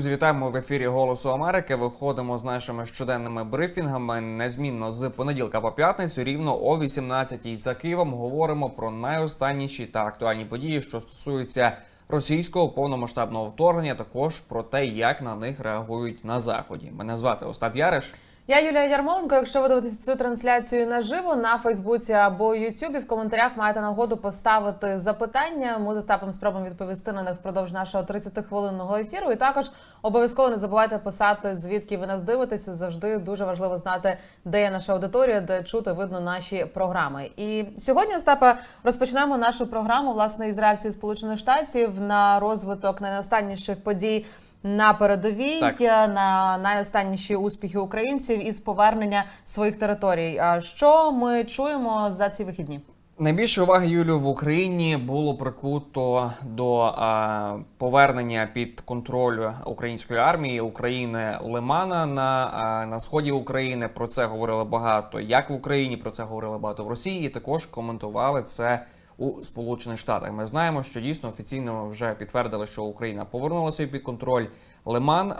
Друзі, вітаємо в ефірі Голосу Америки. Виходимо з нашими щоденними брифінгами незмінно з понеділка по п'ятницю, рівно о 18-й за Києвом. Говоримо про найостанніші та актуальні події, що стосуються російського повномасштабного вторгнення. Також про те, як на них реагують на заході. Мене звати Остап Яриш. Я Юлія Ярмоленко. Якщо ви дивитесь цю трансляцію наживо на Фейсбуці або Ютубі, в коментарях маєте нагоду поставити запитання. Ми з Остапом спробуємо відповісти на них впродовж нашого 30-хвилинного ефіру. І також обов'язково не забувайте писати, звідки ви нас дивитеся. Завжди дуже важливо знати, де є наша аудиторія, де чути видно наші програми. І сьогодні, Остапе, розпочнемо нашу програму власне із реакції Сполучених Штатів на розвиток найостанніших подій. На передовій Так. на найостанніші успіхи українців із повернення своїх територій. А що ми чуємо за ці вихідні? Найбільше уваги Юлю в Україні було прикуто до а, повернення під контроль української армії України Лимана на, а, на сході України. Про це говорили багато як в Україні, про це говорили багато в Росії. І також коментували це у Сполучених Штатах. Ми знаємо, що дійсно офіційно вже підтвердили, що Україна повернулася під контроль Лиман.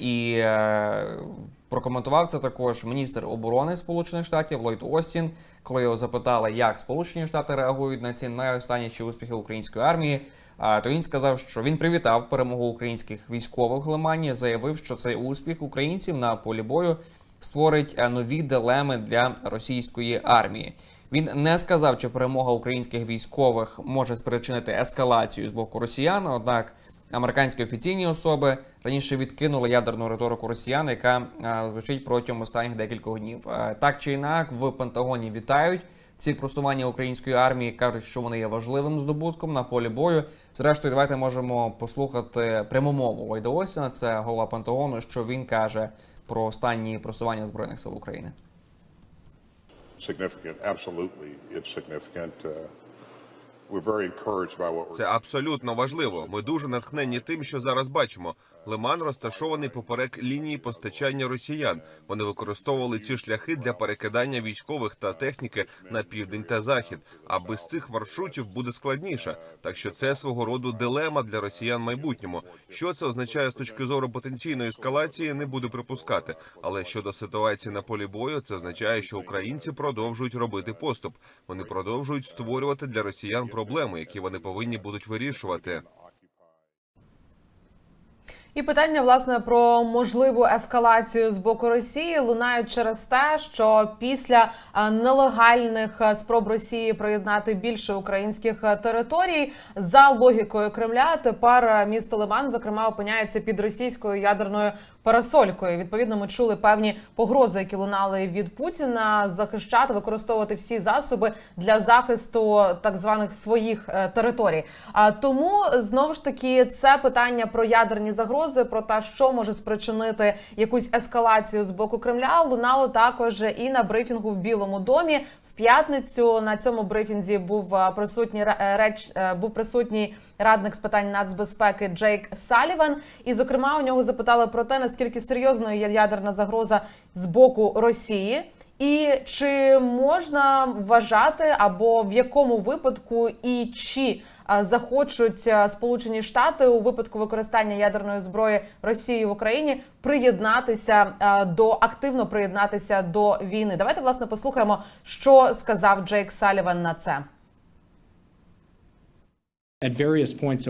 І е, прокоментував це також міністр оборони Сполучених Штатів Ллойд Остін, коли його запитали, як Сполучені Штати реагують на ці найостанніші успіхи української армії. А то він сказав, що він привітав перемогу українських військових в Лимані, заявив, що цей успіх українців на полі бою створить е, нові дилеми для російської армії. Він не сказав, чи перемога українських військових може спричинити ескалацію з боку росіян. Однак американські офіційні особи раніше відкинули ядерну риторику росіян, яка е, звучить протягом останніх декількох днів. Е, Так чи інак, в Пентагоні вітають ці просування української армії, кажуть, що вони є важливим здобутком на полі бою. Зрештою, давайте можемо послухати пряму мову Ллойда Остіна, це голова Пентагону, що він каже про останні просування збройних сил України. Significant. Absolutely, it's significant. Uh. Це абсолютно важливо. Ми дуже натхнені тим, що зараз бачимо. Лиман розташований поперек лінії постачання росіян. Вони використовували ці шляхи для перекидання військових та техніки на південь та захід. А без цих маршрутів буде складніше. Так що це свого роду дилема для росіян в майбутньому. Що це означає з точки зору потенційної ескалації, не буду припускати. Але щодо ситуації на полі бою, це означає, що українці продовжують робити поступ. Вони продовжують створювати для росіян проблеми, які вони повинні будуть вирішувати. І питання власне про можливу ескалацію з боку Росії лунають через те, що після е, нелегальних е, спроб Росії приєднати більше українських е, територій за логікою Кремля, тепер місто Лиман, зокрема, опиняється під російською ядерною парасолькою. Відповідно, ми чули певні погрози, які лунали від Путіна захищати, використовувати всі засоби для захисту так званих своїх е, територій. А тому знову ж таки це питання про ядерні загрози, про те, що може спричинити якусь ескалацію з боку Кремля, лунало також і на брифінгу в Білому домі. П'ятницю на цьому брифінзі був е, присутній е, реч е, був присутній радник з питань нацбезпеки Джейк Саліван. І, зокрема, у нього запитали про те, наскільки серйозною є ядерна загроза з боку Росії. І чи можна вважати, або в якому випадку і чи захочуть Сполучені Штати у випадку використання ядерної зброї Росії в Україні приєднатися до активно приєднатися до війни? Давайте власне послухаємо, що сказав Джейк Саліван на це.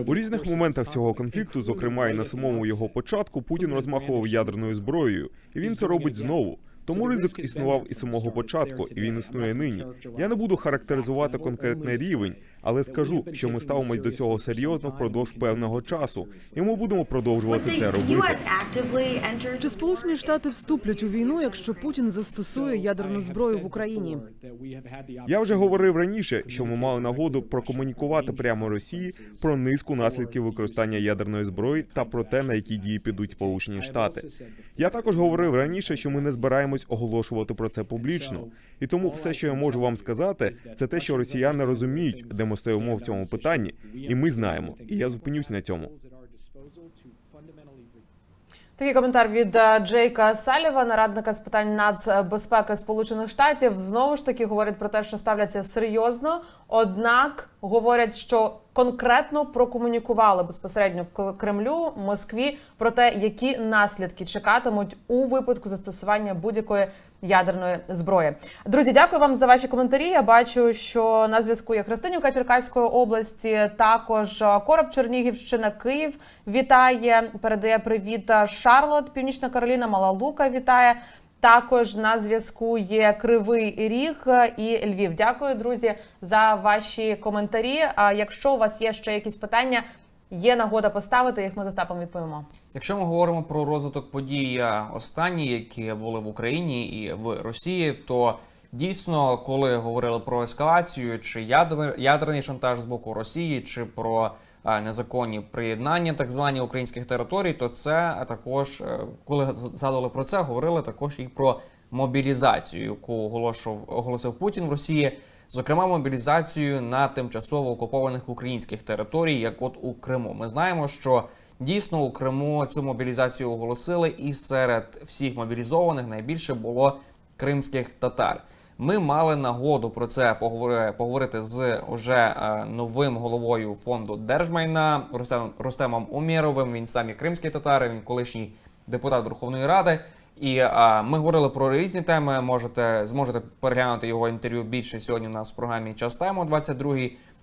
У різних моментах цього конфлікту, зокрема і на самому його початку, Путін розмахував ядерною зброєю, і він це робить знову. Тому ризик існував і з самого початку, і він існує нині. Я не буду характеризувати конкретний рівень, але скажу, що ми ставимось до цього серйозно впродовж певного часу, і ми будемо продовжувати це робити. Чи сполучені штати вступлять у війну, якщо Путін застосує ядерну зброю в Україні? Я вже говорив раніше, що ми мали нагоду прокомунікувати прямо Росії про низку наслідків використання ядерної зброї та про те, на які дії підуть Сполучені Штати. Я також говорив раніше, що ми не збираємось оголошувати про це публічно, і тому все, що я можу вам сказати, це те, що росіяни розуміють, де ми стоїмо в цьому питанні, і ми знаємо. І я зупинюсь на цьому. Такий коментар від е, Джейка Салівана, радника з питань нацбезпеки Сполучених Штатів. Знову ж таки говорять про те, що ставляться серйозно. Однак говорять, що конкретно прокомунікували безпосередньо Кремлю, Москві про те, які наслідки чекатимуть у випадку застосування будь-якої ядерної зброї. Друзі, дякую вам за ваші коментарі. Я бачу, що на зв'язку є Христинівка Черкаської області, також е, Короб Чернігівщина, Київ вітає, передає привіт е, Шарлот, Північна Кароліна, Мала Лука вітає. Також на зв'язку є Кривий Ріг і Львів. Дякую, друзі, за ваші коментарі. А якщо у вас є ще якісь питання, є нагода поставити їх. Ми з Остапом відповімо. Якщо ми говоримо про розвиток подій останні, які були в Україні і в Росії, то дійсно, коли говорили про ескалацію, чи ядер, ядерний шантаж з боку Росії, чи про незаконні приєднання так звані українських територій, то це також, е, коли згадували про це, говорили також і про мобілізацію, яку оголошував оголосив Путін в Росії. Зокрема, мобілізацію на тимчасово окупованих українських територій, як от у Криму. Ми знаємо, що дійсно у Криму цю мобілізацію оголосили, і серед всіх мобілізованих найбільше було кримських татар. Ми мали нагоду про це поговори- поговорити з уже е, новим головою фонду держмайна Рустем, Рустемом Умєровим. Він сам і кримський татар, він колишній депутат Верховної Ради. І а, ми говорили про різні теми. Можете зможете переглянути його інтерв'ю більше сьогодні. У нас в програмі час тему 22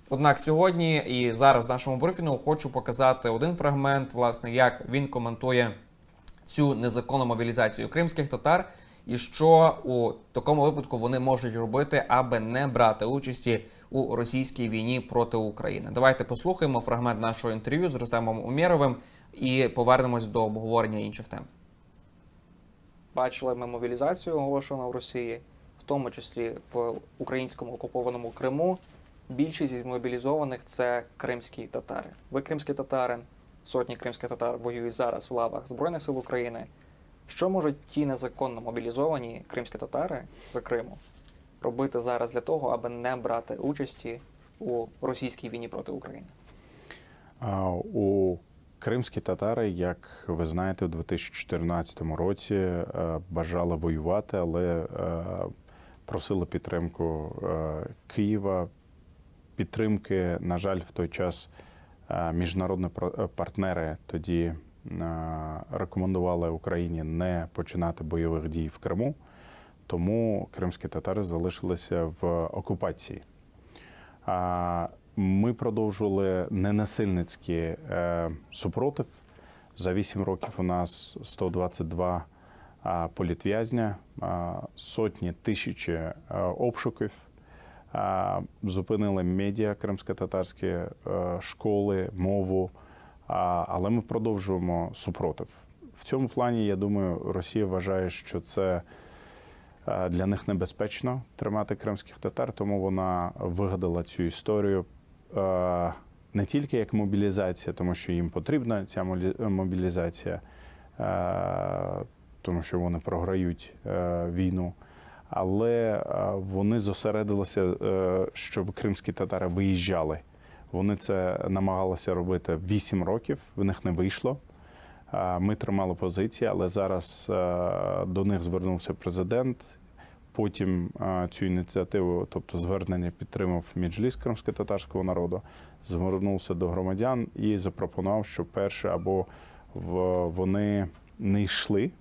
Однак сьогодні і зараз в нашому брифінгу хочу показати один фрагмент, власне, як він коментує цю незаконну мобілізацію кримських татар, і що у такому випадку вони можуть робити, аби не брати участі у російській війні проти України. Давайте послухаємо фрагмент нашого інтерв'ю з Рустемом Умєровим і повернемось до обговорення інших тем. бачили ми мобілізацію оголошену в Росії, в тому числі в українському окупованому Криму. Більшість із мобілізованих це кримські татари. Ви кримський татарин, сотні кримських татар воюють зараз в лавах Збройних сил України. Що можуть ті незаконно мобілізовані кримські татари з Криму робити зараз для того, аби не брати участі у російській війні проти України? У кримські татари, як ви знаєте, у 2014 році е, бажали воювати, але е, просили підтримку е, Києва. Підтримки, на жаль, в той час міжнародні партнери тоді рекомендували Україні не починати бойових дій в Криму, тому кримські татари залишилися в окупації. Ми продовжували ненасильницький е, супротив. За 8 років у нас 122 а, політв'язня, сотні тисячі е, обшуків. Зупинили медіа кримсько-татарські е, школи, мову. Але ми продовжуємо супротив. В цьому плані, я думаю, Росія вважає, що це е, для них небезпечно тримати кримських татар, тому вона вигадала цю історію е, не тільки як мобілізація, тому що їм потрібна ця мобілізація, е, тому що вони програють війну. Але вони зосередилися, щоб кримські татари виїжджали. Вони це намагалися робити 8 років, в них не вийшло. Ми тримали позиції, але зараз е, до них звернувся президент. Потім е, цю ініціативу, тобто звернення, підтримав Меджліс кримсько-татарського народу, звернувся до громадян і запропонував, що перше або вони не йшли,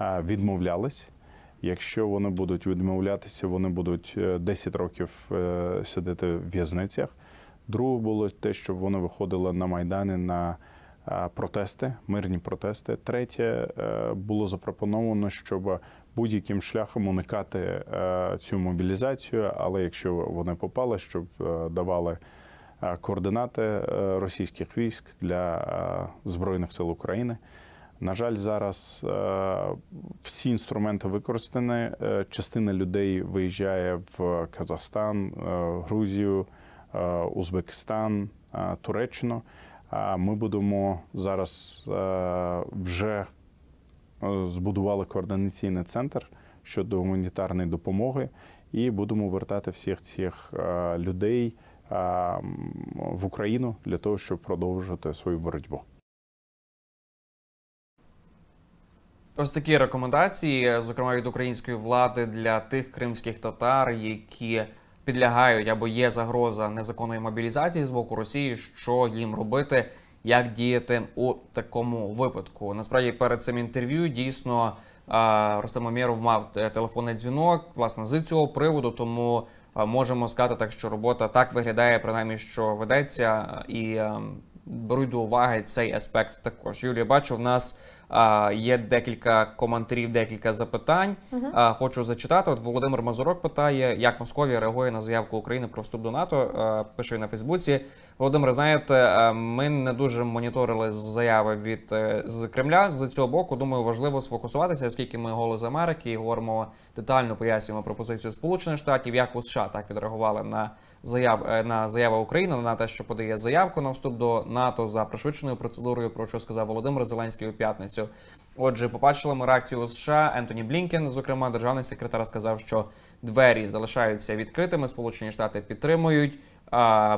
відмовлялись. Якщо вони будуть відмовлятися, вони будуть е, 10 років е, сидіти в в'язницях. Друге було те, щоб вони виходили на майдани на протести, мирні протести. Третє е, було запропоновано, щоб будь-яким шляхом уникати е, цю мобілізацію, але якщо вони попали, щоб е, давали координати російських військ для збройних сил України. На жаль, зараз всі інструменти використані. Частина людей виїжджає в Казахстан, Грузію, Узбекистан, е, Туреччину. Ми будемо зараз е, вже е, збудували координаційний центр щодо гуманітарної допомоги, і будемо вертати всіх цих е, людей е, в Україну для того, щоб продовжити свою боротьбу. Ось такі рекомендації, зокрема від української влади для тих кримських татар, які підлягають або є загроза незаконної мобілізації з боку Росії, що їм робити, як діяти у такому випадку. Насправді, перед цим інтерв'ю дійсно Ростем Омєров мав телефонний дзвінок власне з цього приводу, тому можемо сказати так, що робота так виглядає, принаймні, що ведеться, і а, беруть до уваги цей аспект також. Юлія, бачу, в нас а, є декілька коментарів, декілька запитань. А, хочу зачитати. От Володимир Мазурок питає, як Московія реагує на заявку України про вступ до НАТО. А, пише він на Фейсбуці. Володимир, знаєте, ми не дуже моніторили заяви від е, з Кремля з цього боку. Думаю, важливо сфокусуватися, оскільки ми голос Америки і говоримо детально пояснюємо пропозицію Сполучених Штатів, як у США так відреагували на заяв е, на заяви України на те, що подає заявку на вступ до НАТО за пришвидшеною процедурою, про що сказав Володимир Зеленський у п'ятницю. Отже, побачили ми реакцію США. Ентоні Блінкен, зокрема, державний секретар, сказав, що двері залишаються відкритими. Сполучені Штати підтримують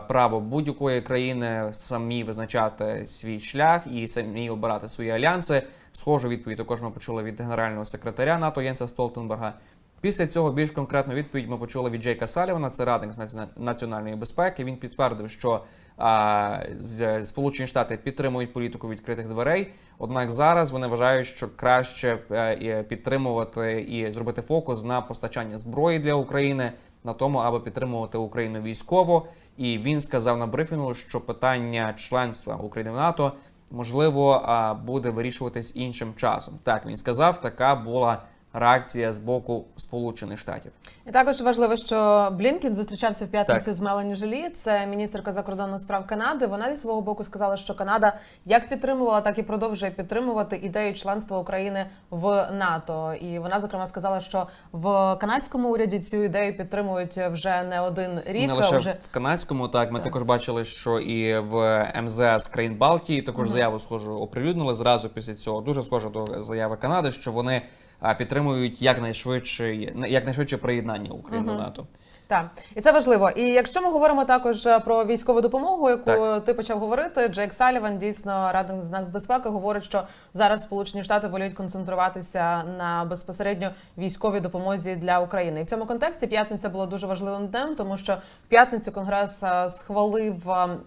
право будь-якої країни самі визначати свій шлях і самі обирати свої альянси. Схожу відповідь також ми почули від генерального секретаря НАТО Єнса Столтенберга. Після цього більш конкретну відповідь ми почули від Джейка Салівана, це радник з націона- національної безпеки. Він підтвердив, що а, з, Сполучені Штати підтримують політику відкритих дверей. Однак зараз вони вважають, що краще е, підтримувати і зробити фокус на постачання зброї для України, на тому, аби підтримувати Україну військово. І він сказав на брифінгу, що питання членства України в НАТО можливо буде вирішуватись іншим часом. Так він сказав, така була реакція з боку Сполучених Штатів. І також важливо, що Блінкін зустрічався в п'ятницю Так. з Мелані Жолі. Це міністерка закордонних справ Канади. Вона зі свого боку сказала, що Канада як підтримувала, так і продовжує підтримувати ідею членства України в НАТО. І вона зокрема сказала, що в канадському уряді цю ідею підтримують вже не один рік. Не лише вже в канадському, так ми також бачили, що і в МЗС країн Балтії також заяву схожу оприлюднили зразу після цього. Дуже схоже до заяви Канади, що вони підтримують якнайшвидше якнайшвидше приєднання України до НАТО. Так, і це важливо. І якщо ми говоримо також е, про військову допомогу, яку Так. ти почав говорити, Джейк Саліван, дійсно радник з нацбезпеки, говорить, що зараз Сполучені Штати воліють концентруватися на безпосередньо військовій допомозі для України. І в цьому контексті п'ятниця була дуже важливим днем, тому що в п'ятницю Конгрес е, схвалив е,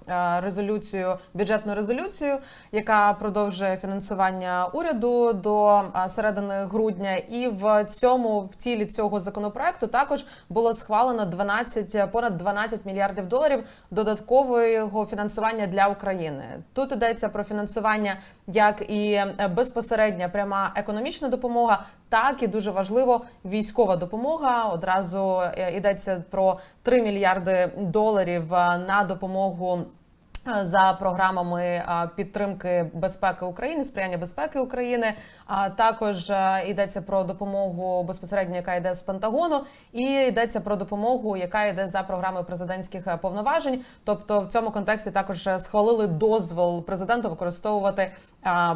резолюцію, бюджетну резолюцію, яка продовжує фінансування уряду до середини грудня. І в цьому в тілі цього законопроекту також було схвалено 12, понад 12 мільярдів доларів додаткового фінансування для України. Тут йдеться про фінансування як і е, безпосередня пряма економічна допомога, так і дуже важливо військова допомога. Одразу е, йдеться про 3 мільярди доларів е, на допомогу. За програмами підтримки безпеки України, сприяння безпеки України, а також е, йдеться про допомогу безпосередньо, яка йде з Пентагону, і йдеться про допомогу, яка йде за програмою президентських е, повноважень. Тобто, в цьому контексті також е, схвалили дозвол президенту використовувати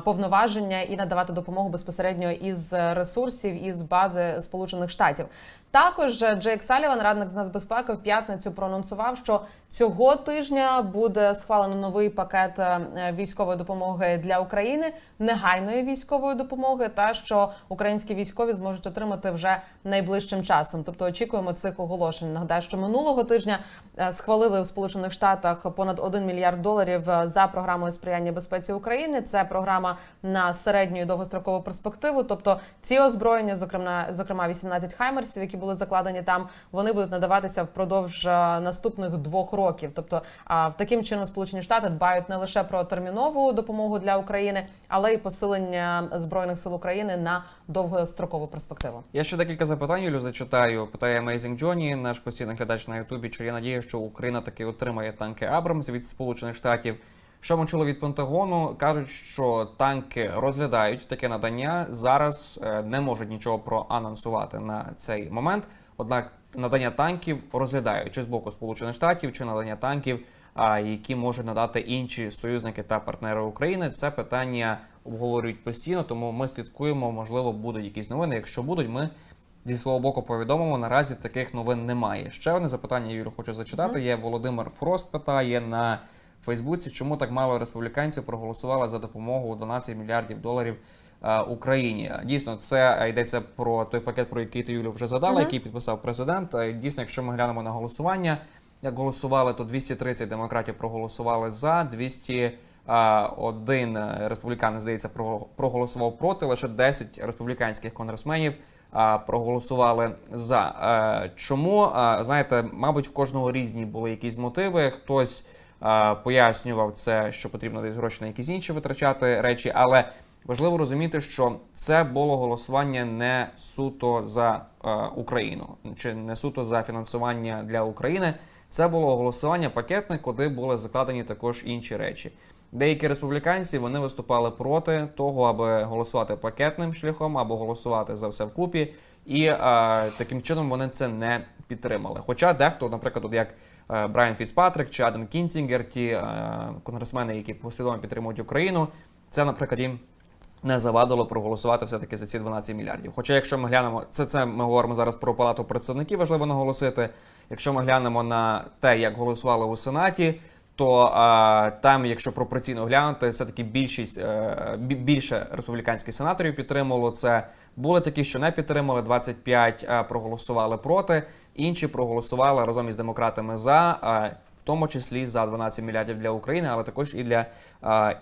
повноваження і надавати допомогу безпосередньо із ресурсів із бази Сполучених Штатів. Також Джейк Саліван, радник з нацбезпеки, в п'ятницю проанонсував, що цього тижня буде схвалено новий пакет е, військової допомоги для України, негайної військової допомоги, та що українські військові зможуть отримати вже найближчим часом. Тобто очікуємо цих оголошень. Нагадаю, що минулого тижня е, схвалили у Сполучених Штатах понад 1 мільярд доларів е, за програмою сприяння безпеці України. Це програма на середню і довгострокову перспективу. Тобто ці озброєння, зокрема, зокрема 18 хаймерсів, які були закладені там, вони будуть надаватися впродовж е, наступних двох років. Тобто, а таким чином Сполучені Штати дбають не лише про термінову допомогу для України, але й посилення збройних сил України на довгострокову перспективу. Я ще декілька запитань Юлю зачитаю. Питає Amazing Johnny, наш постійний глядач на Ютубі. Чи є надія, що Україна таки отримає танки Абрамс від Сполучених Штатів? Що ми чули від Пентагону? кажуть, що танки розглядають таке надання. Зараз е, не можуть нічого проанонсувати на цей момент. Однак надання танків розглядають чи з боку Сполучених Штатів, чи надання танків, які можуть надати інші союзники та партнери України. Це питання обговорюють постійно, тому ми слідкуємо. Можливо, будуть якісь новини. Якщо будуть, ми зі свого боку повідомимо. Наразі таких новин немає. Ще одне запитання, Юлю, хочу зачитати. Є Володимир Фрост питає на Фейсбуці, чому так мало республіканців проголосували за допомогу у 12 мільярдів доларів е, Україні. Дійсно, це е, йдеться про той пакет, про який ти Юлю вже задала, який підписав президент. Е, Дійсно, якщо ми глянемо на голосування, як голосували, то 230 демократів проголосували за, 201 республіканець, здається, про- проголосував проти. Лише 10 республіканських конгресменів проголосували за. Чому знаєте, мабуть, в кожного різні були якісь мотиви. Хтось пояснював це, що потрібно десь гроші на якісь інші витрачати речі, але важливо розуміти, що це було голосування не суто за е, Україну, чи не суто за фінансування для України. Це було голосування пакетне, куди були закладені також інші речі. Деякі республіканці вони виступали проти того, аби голосувати пакетним шляхом або голосувати за все вкупі, і е, таким чином вони це не підтримали. Хоча дехто, наприклад, от як Брайан Фіцпатрик чи Адам Кінцінгер, ті е, конгресмени, які послідовно підтримують Україну, це, наприклад, їм не завадило проголосувати все-таки за ці 12 мільярдів. Хоча, якщо ми глянемо, це, це ми говоримо зараз про палату представників, важливо наголосити. Якщо ми глянемо на те, як голосували у Сенаті, то а, там, якщо пропорційно глянути, все-таки більшість е, бі- більше республіканських сенаторів підтримувало це. Були такі, що не підтримали, 25 а, проголосували проти, інші проголосували разом із демократами за. в тому числі за 12 мільярдів для України, але також і для,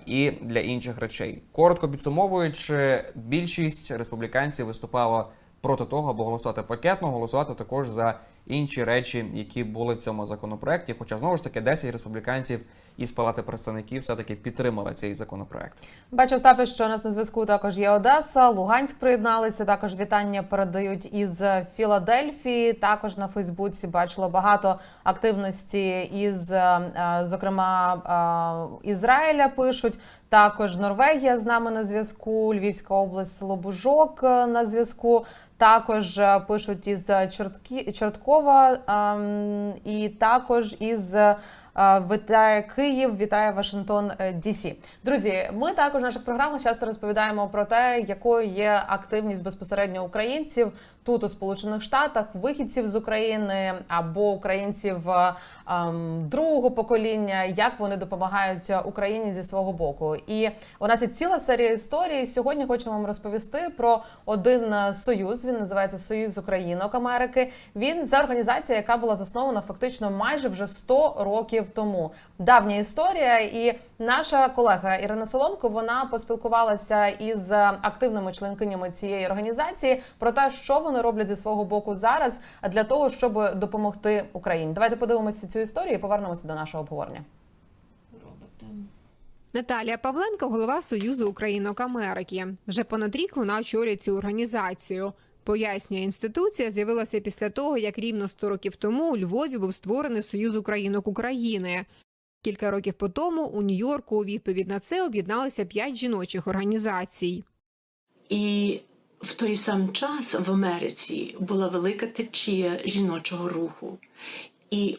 і для інших речей. Коротко підсумовуючи, більшість республіканців виступало проти того, аби голосувати пакетно, голосувати також за інші речі, які були в цьому законопроекті. Хоча знову ж таки 10 республіканців із палати представників все-таки підтримали цей законопроект. Бачу, Остапе, що у нас на зв'язку також є Одеса, Луганськ приєдналися. Також вітання передають із Філадельфії. Також на Фейсбуці бачила багато активності із, е, е, зокрема, е, Ізраїля пишуть. Також Норвегія з нами на зв'язку, Львівська область, село Бужок е, на зв'язку. Також е, пишуть із Чорткі, Чорткова ем, і також із е, Вітає Київ, вітає Вашингтон е, Дісі. Друзі, ми також в наших програмах часто розповідаємо про те, якою є активність безпосередньо українців тут у Сполучених Штатах, вихідців з України або українців ем, другого покоління, як вони допомагають Україні зі свого боку. І у нас є ціла серія історій. Сьогодні хочемо вам розповісти про один союз. Він називається Союз Українок Америки. Він це організація, яка була заснована фактично майже вже 100 років тому. Давня історія, і наша колега Ірина Соломко вона поспілкувалася із активними членкинями цієї організації про те, що вони роблять зі свого боку зараз для того, щоб допомогти Україні. Давайте подивимося цю історію і повернемося до нашого обговорення. Наталія Павленко, голова Союзу Українок Америки. Вже понад рік вона очолює цю організацію. Пояснює, інституція з'явилася після того, як рівно 100 років тому у Львові був створений Союз Українок України. Кілька років по тому у Нью-Йорку у відповідь на це об'єдналися п'ять жіночих організацій. І в той сам час в Америці була велика течія жіночого руху. І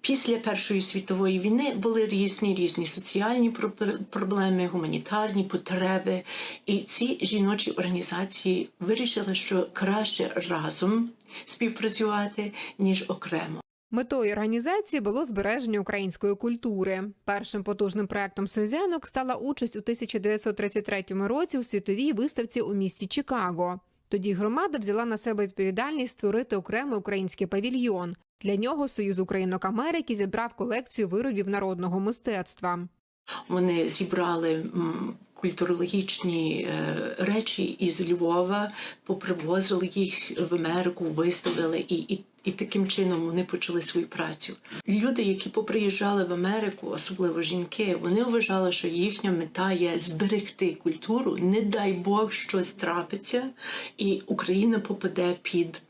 після Першої світової війни були різні різні соціальні про- проблеми, гуманітарні потреби. І ці жіночі організації вирішили, що краще разом співпрацювати, ніж окремо. Метою організації було збереження української культури. Першим потужним проектом Союзянок стала участь у 1933 році у світовій виставці у місті Чикаго. Тоді громада взяла на себе відповідальність створити окремий український павільйон. Для нього Союз Українок Америки зібрав колекцію виробів народного мистецтва. Вони зібрали культурологічні е, речі із Львова, попривозили їх в Америку, виставили і, і, таким чином вони почали свою працю. Люди, які поприїжджали в Америку, особливо жінки, вони вважали, що їхня мета є зберегти культуру. Не дай Бог щось трапиться, і Україна попаде під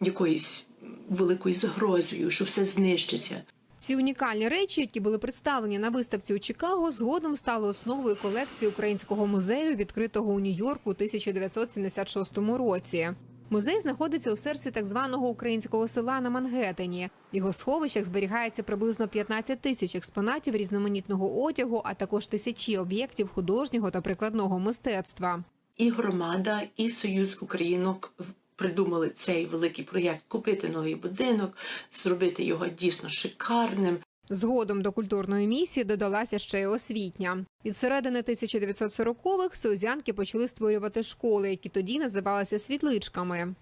якоюсь великою загрозою, що все знищиться. Ці унікальні речі, які були представлені на виставці у Чикаго, згодом стали основою колекції українського музею, відкритого у Нью-Йорку у 1976 році. Музей знаходиться у серці так званого українського села на Мангеттені. В його сховищах зберігається приблизно 15 тисяч експонатів різноманітного одягу, а також тисячі об'єктів художнього та прикладного мистецтва. і громада, і Союз Українок придумали цей великий проєкт купити новий будинок, зробити його дійсно шикарним. Згодом до культурної місії додалася ще й освітня. Від середини 1940-х союзянки почали створювати школи, які тоді називалися світличками.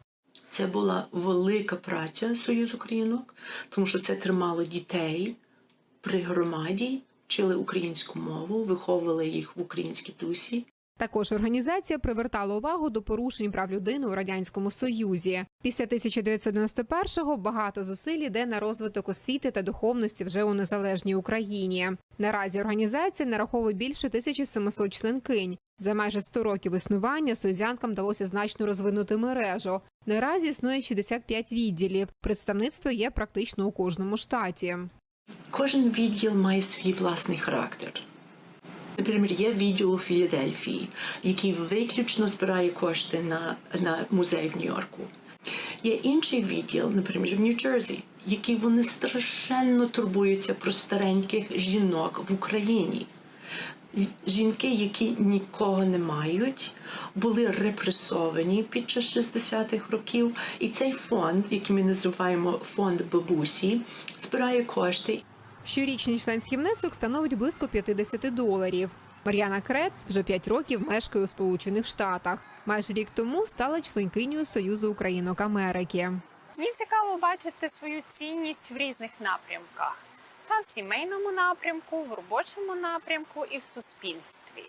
Це була велика праця Союзу Українок, тому що це тримало дітей при громаді, вчили українську мову, виховували їх в українській дусі. Також організація привертала увагу до порушень прав людини у радянському союзі. Після 1991-го багато зусиль іде на розвиток освіти та духовності вже у незалежній Україні. Наразі організація нараховує більше 1700 членкинь. За майже 100 років існування союзянкам вдалося значно розвинути мережу. Наразі існує 65 відділів. Представництво є практично у кожному штаті. Кожен відділ має свій власний характер. Наприклад, є відділ у Філадельфії, який виключно збирає кошти на, на музей в Нью-Йорку. Є інший відділ, наприклад, в Нью-Джерсі, який вони страшенно турбуються про стареньких жінок в Україні. Жінки, які нікого не мають, були репресовані під час 60-х років. І цей фонд, який ми називаємо фонд бабусі, збирає кошти Щорічний членський внесок становить близько 50 доларів. Мар'яна Крец вже 5 років мешкає у Сполучених Штатах. Майже рік тому стала членкинею Союзу Українок Америки. Мені цікаво бачити свою цінність в різних напрямках: та в сімейному напрямку, в робочому напрямку і в суспільстві.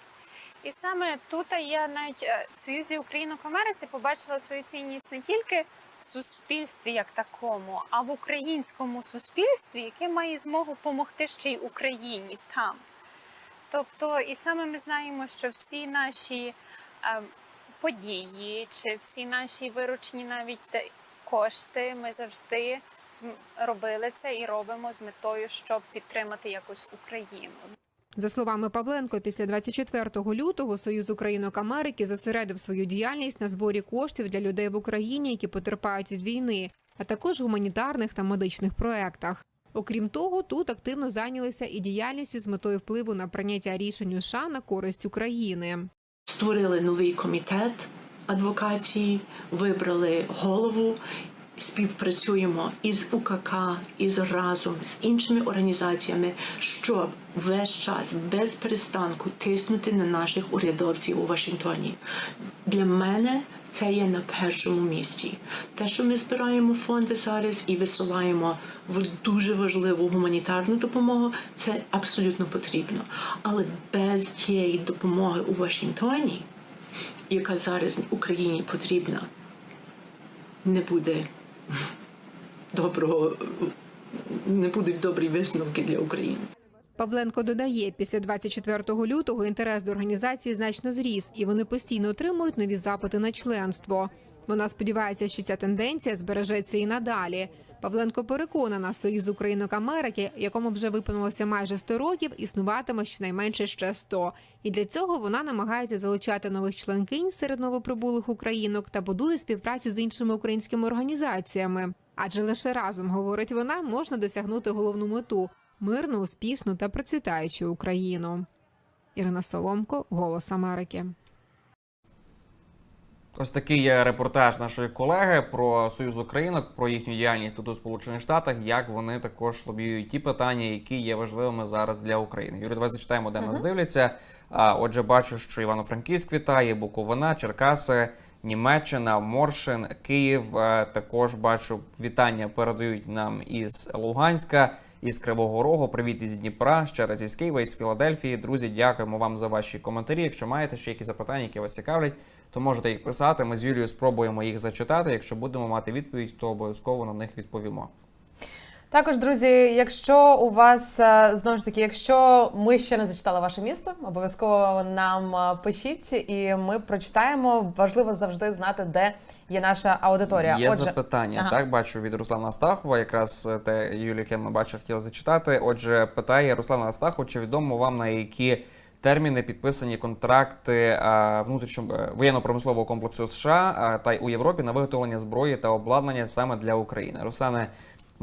І саме тут я навіть е, в Союзі Українок Америці побачила свою цінність не тільки суспільстві як такому, а в українському суспільстві, яке має змогу допомогти ще й Україні там. Тобто, і саме ми знаємо, що всі наші е, події, чи всі наші виручені навіть кошти, ми завжди робили це і робимо з метою, щоб підтримати якось Україну. За словами Павленко, після 24 лютого Союз Українок Америки зосередив свою діяльність на зборі коштів для людей в Україні, які потерпають від війни, а також гуманітарних та медичних проектах. Окрім того, тут активно зайнялися і діяльністю з метою впливу на прийняття рішень США на користь України. створили новий комітет адвокації, вибрали голову. Співпрацюємо із УКК, із разом з іншими організаціями, щоб весь час без перестанку тиснути на наших урядовців у Вашингтоні. Для мене це є на першому місці. Те, що ми збираємо фонди зараз і висилаємо в дуже важливу гуманітарну допомогу, це абсолютно потрібно. Але без тієї допомоги у Вашингтоні, яка зараз Україні потрібна, не буде доброго, не будуть добрі висновки для України. Павленко додає, після 24 лютого інтерес до організації значно зріс, і вони постійно отримують нові запити на членство. Вона сподівається, що ця тенденція збережеться і надалі. Павленко переконана, Союз Українок Америки, якому вже виповнилося майже 100 років, існуватиме щонайменше ще 100. І для цього вона намагається залучати нових членкинь серед новоприбулих українок та будує співпрацю з іншими українськими організаціями. Адже лише разом, говорить вона, можна досягнути головну мету мирну, успішну та процвітаючу Україну. Ірина Соломко, Голос Америки. Ось такий є репортаж нашої колеги про Союз Українок, про їхню діяльність тут у Сполучених Штатах, як вони також лобіюють ті питання, які є важливими зараз для України. Юрій, давай зачитаємо, де нас дивляться. А отже, бачу, що Івано-Франківськ вітає, Буковина, Черкаси, Німеччина, Моршин, Київ. Е, Також бачу вітання передають нам із Луганська. Із Кривого Рогу, привіт із Дніпра, ще раз із Києва, із Філадельфії. Друзі, дякуємо вам за ваші коментарі. Якщо маєте ще якісь запитання, які вас цікавлять, то можете їх писати. Ми з Юлією спробуємо їх зачитати. Якщо будемо мати відповідь, то обов'язково на них відповімо. Також, друзі, якщо у вас е, знову ж таки, якщо ми ще не зачитали ваше місто, обов'язково нам е, пишіть, і ми прочитаємо. Важливо завжди знати, де є наша аудиторія. Є Отже, запитання. ага. Так, бачу від Руслана Астахова, якраз е, те Юлі, яке ми бачили, хотіла зачитати. Отже, питає Руслана Астахов, чи відомо вам на які терміни підписані контракти а, внутрішньо е, воєнно-промислового комплексу США та й у Європі на виготовлення зброї та обладнання саме для України. Руслане.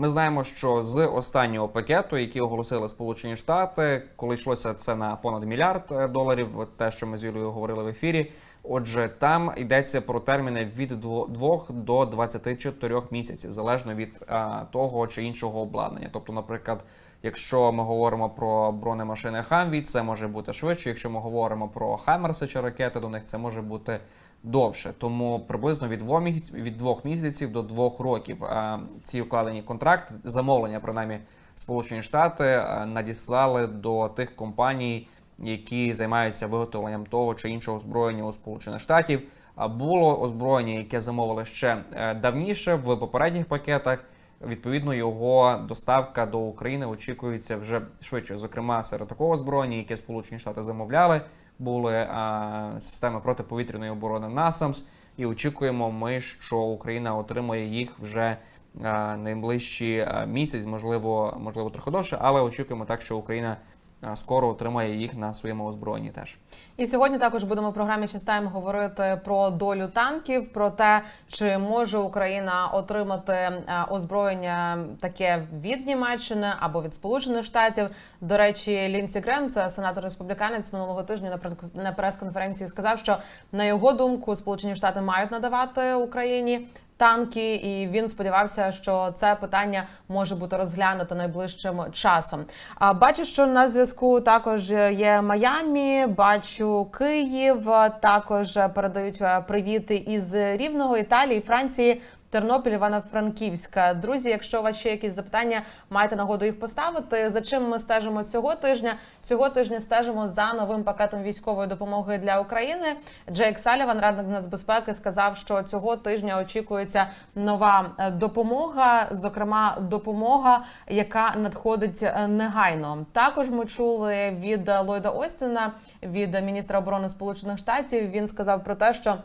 Ми знаємо, що з останнього пакету, який оголосили Сполучені Штати, коли йшлося це на понад мільярд е, доларів, те, що ми з Юлією говорили в ефірі. Отже, там йдеться про терміни від 2 до 24 місяців, залежно від а, того чи іншого обладнання. Тобто, наприклад, Якщо ми говоримо про бронемашини Хамві, це може бути швидше. Якщо ми говоримо про Хаймерси чи ракети до них, це може бути довше. Тому приблизно від двох місяців, від двох місяців до двох років ці укладені контракти, замовлення, принаймні, Сполучені Штати надіслали до тих компаній, які займаються виготовленням того чи іншого озброєння у Сполучених Штатів. Було озброєння, яке замовили ще е, давніше в попередніх пакетах. Відповідно, його доставка до України очікується вже швидше. Зокрема, серед такого озброєння, яке Сполучені Штати замовляли, були системи протиповітряної оборони НАСАМС. і очікуємо ми, що Україна отримає їх вже найближчі місяць, можливо, можливо, трохи довше, але очікуємо так, що Україна скоро отримає їх на своєму озброєнні теж. І сьогодні також будемо в програмі «Частаємо» говорити про долю танків, про те, чи може Україна отримати е, озброєння таке від Німеччини або від Сполучених Штатів. До речі, Лінсі Грем, це сенатор республіканець минулого тижня на прес-конференції сказав, що на його думку Сполучені Штати мають надавати Україні. Танки, і він сподівався, що це питання може бути розглянуто найближчим часом. А бачу, що на зв'язку також є Майамі, бачу Київ. Також передають привіти із Рівного, Італії, Франції. Тернопіль, Івано-Франківська. Друзі, якщо у вас ще якісь запитання, маєте нагоду їх поставити. За чим ми стежимо цього тижня? Цього тижня стежимо за новим пакетом військової допомоги для України. Джейк Саліван, радник з нацбезпеки, сказав, що цього тижня очікується нова е, допомога, зокрема допомога, яка надходить е, негайно. Також ми чули від Ллойда Остіна, від міністра оборони Сполучених Штатів. Він сказав про те, що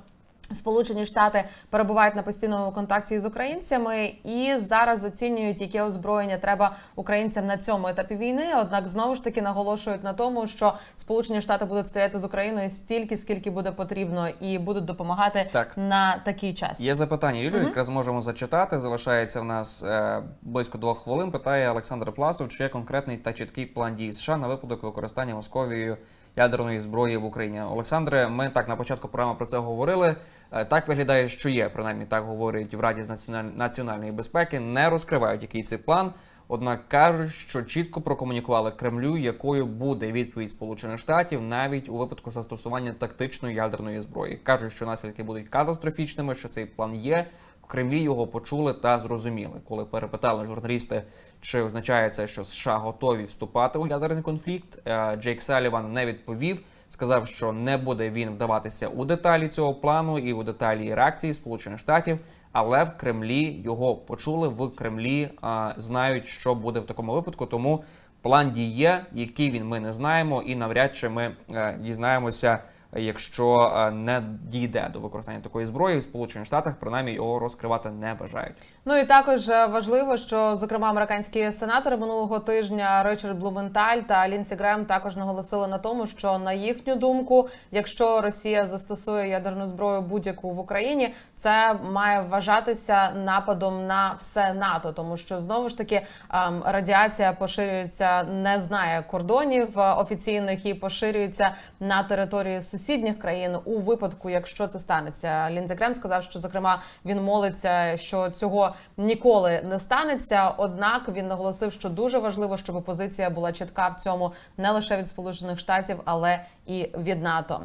Сполучені Штати перебувають на постійному контакті з українцями і зараз оцінюють, яке озброєння треба українцям на цьому етапі війни. Однак знову ж таки наголошують на тому, що Сполучені Штати будуть стояти з Україною стільки, скільки буде потрібно, і будуть допомагати Так. на такий час. Є запитання, Юлію, якраз можемо зачитати. Залишається в нас е, близько двох хвилин. Питає Олександр Пласов, чи є конкретний та чіткий план дій США на випадок використання Московією ядерної зброї в Україні. Олександре, ми так на початку програми про це говорили. Е, Так виглядає, що є, принаймні так говорять в Раді з національної безпеки. Не розкривають, який це план. Однак кажуть, що чітко прокомунікували Кремлю, якою буде відповідь Сполучених Штатів навіть у випадку застосування тактичної ядерної зброї. кажуть, що наслідки будуть катастрофічними, що цей план є. В Кремлі його почули та зрозуміли, коли перепитали журналісти, чи означає це, що США готові вступати у ядерний конфлікт. е, Джейк Саліван не відповів. Сказав, що не буде він вдаватися у деталі цього плану і у деталі реакції Сполучених Штатів. Але в Кремлі його почули. В Кремлі а, знають, що буде в такому випадку. Тому план дій є, який він ми не знаємо, і навряд чи ми е, дізнаємося, якщо е, не дійде до використання такої зброї в Сполучених Штатах, принаймні його розкривати не бажають. Ну і також е, важливо, що зокрема американські сенатори минулого тижня Ричард Блументаль та Лінсі Грем також наголосили на тому, що на їхню думку, якщо Росія застосує ядерну зброю будь-яку в Україні, це має вважатися нападом на все НАТО, тому що знову ж таки ем, радіація поширюється, не знає кордонів е, офіційних і поширюється на території сусідніх країн у випадку, якщо це станеться. Лінзі Грем сказав, що зокрема він молиться, що цього ніколи не станеться. Однак він наголосив, що дуже важливо, щоб позиція була чітка в цьому не лише від Сполучених Штатів, але і від НАТО.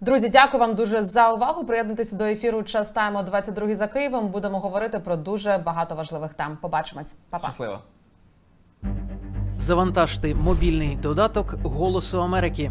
Друзі, дякую вам дуже за увагу. Приєднуйтеся до ефіру час тайм о 22 за Києвом. Будемо говорити про дуже багато важливих тем. Побачимось, Па-па. Щасливо. Завантажте мобільний додаток Голосу Америки.